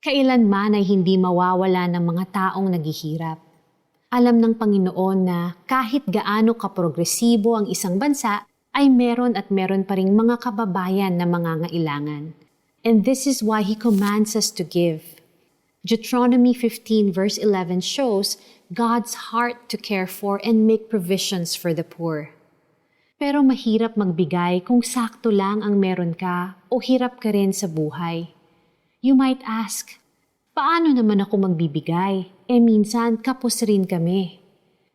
Kailanman ay hindi mawawala ng mga taong naghihirap. Alam ng Panginoon na kahit gaano kaprogresibo ang isang bansa, ay meron at meron pa ring mga kababayan na mangangailangan. And this is why He commands us to give. Deuteronomy 15 verse 11 shows God's heart to care for and make provisions for the poor. Pero mahirap magbigay kung sakto lang ang meron ka o hirap ka rin sa buhay. You might ask, paano naman ako magbibigay? Eh minsan kapos rin kami.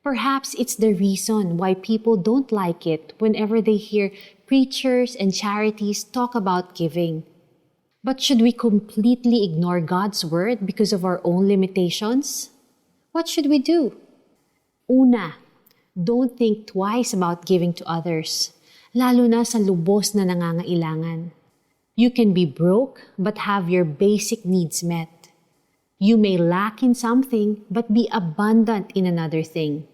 Perhaps it's the reason why people don't like it whenever they hear preachers and charities talk about giving. But should we completely ignore God's word because of our own limitations? What should we do? Una, don't think twice about giving to others, lalo na sa lubos na nangangailangan. You can be broke but have your basic needs met. You may lack in something but be abundant in another thing.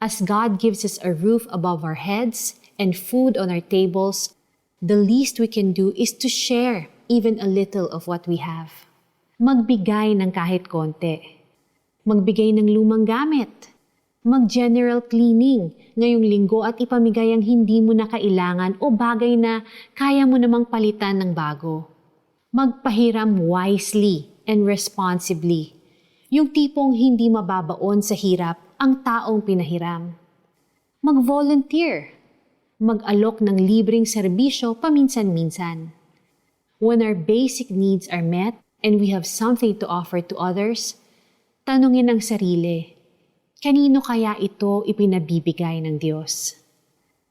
As God gives us a roof above our heads and food on our tables, the least we can do is to share even a little of what we have. Magbigay ng kahit konti. Magbigay ng lumang gamit. Mag-general cleaning ngayong linggo at ipamigay ang hindi mo na kailangan o bagay na kaya mo namang palitan ng bago. Magpahiram wisely and responsibly. Yung tipong hindi mababaon sa hirap ang taong pinahiram. Mag-volunteer. Mag-alok ng libreng serbisyo paminsan-minsan. When our basic needs are met and we have something to offer to others, tanungin ang sarili, kanino kaya ito ipinabibigay ng Diyos?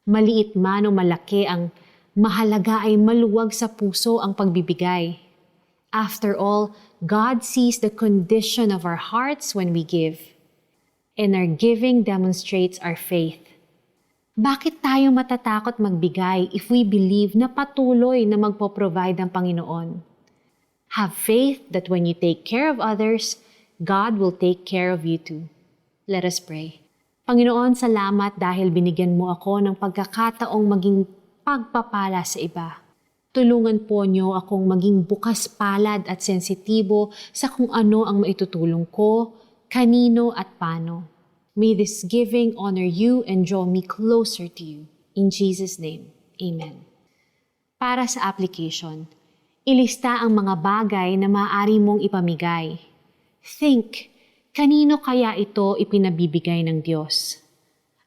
Maliit man o malaki ang mahalaga ay maluwag sa puso ang pagbibigay. After all, God sees the condition of our hearts when we give. And our giving demonstrates our faith. Bakit tayo matatakot magbigay if we believe na patuloy na magpo-provide ang Panginoon? Have faith that when you take care of others, God will take care of you too. Let us pray. Panginoon, salamat dahil binigyan mo ako ng pagkakataong maging pagpapala sa iba. Tulungan po niyo akong maging bukas palad at sensitibo sa kung ano ang maitutulong ko, kanino at paano. May this giving honor you and draw me closer to you. In Jesus' name, Amen. Para sa application, ilista ang mga bagay na maaari mong ipamigay. Think, kanino kaya ito ipinabibigay ng Diyos?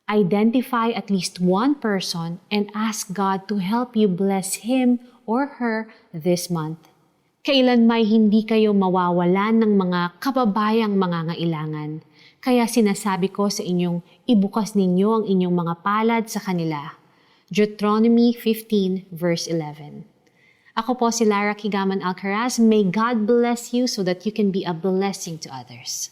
Identify at least one person and ask God to help you bless him or her this month. Kailan may hindi kayo mawawalan ng mga kababayang mga ngailangan. Kaya sinasabi ko sa inyong ibukas ninyo ang inyong mga palad sa kanila. Deuteronomy 15 verse 11. Ako po si Lara Kigaman Alcaraz. May God bless you so that you can be a blessing to others.